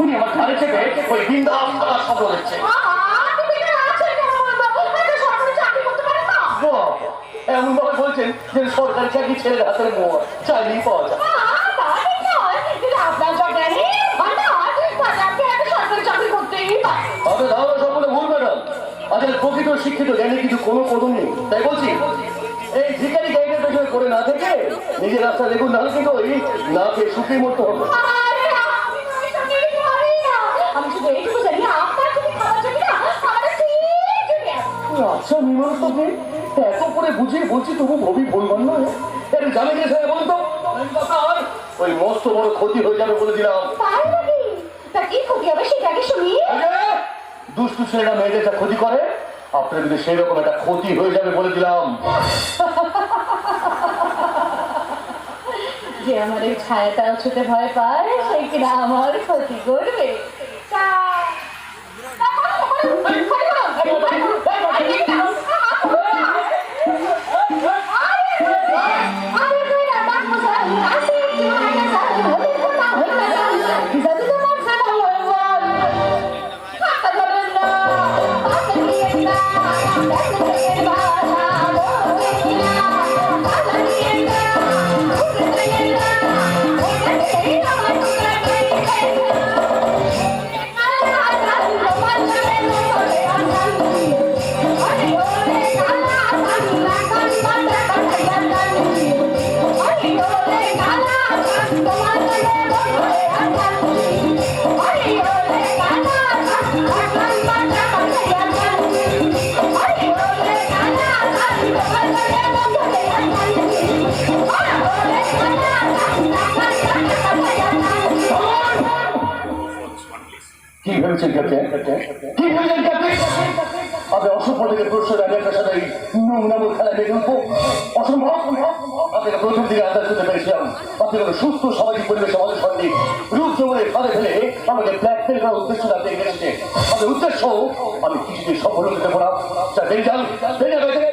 উনি আমার ঘরে চেপে ওই বিন্দাস থাকার স্বপ্ন দেখছে এমন ভাবে বলছেন যে সরকারি চাকরি ছেলের হাতের মোড় চাইলেই পাওয়া যায়। আপনার ধারণা সম্পূর্ণ ভুল ম্যাডাম। আজকাল প্রকৃত শিক্ষিত জ্ঞানে কিন্তু কোনো কদম নেই। তাই বলছি এই ভিকারি গাইডের পেছনে করে না থেকে নিজের রাস্তা দেখুন নাহলে কিন্তু ওই না খেয়ে শুকিয়ে মরতে হবে আমি শুধু এইটুকু জানি আপনার যদি খাবার না আমাদের ঠিক আচ্ছা নির্মল এত করে বুঝিয়ে বলছি তবু ভবি বলবার নয়। একটু জানে গিয়ে স্যার বলুন তো ওই মস্ত বড় ক্ষতি হয়ে যাবে বলে দিলাম। তাই নাকি? তা কি ক্ষতি হবে সেটা আগে শুনি। দুষ্টু ছেলেরা মেয়েদের যা ক্ষতি করে আপনার যদি সেই রকম একটা ক্ষতি হয়ে যাবে বলে দিলাম। যে আমার এই ছায়াটা ছুটে ভয় পায় সে কিনা আমার ক্ষতি করবে। কি ভেবেছেন ক্যাপ্টেন কি ভেবেছেন ক্যাপ্টেন আপনি থেকে অসম্ভব। প্রথম দিকে আন্দাজ করতে সুস্থ, সামাজিক পরিবেশে আমাদের সঙ্গে রূপ আমাকে ব্ল্যাকমেল করার উদ্দেশ্য আপনি আপনার আমি কিছুতেই সফল হতে দেবো যা বেরিয়ে যাবে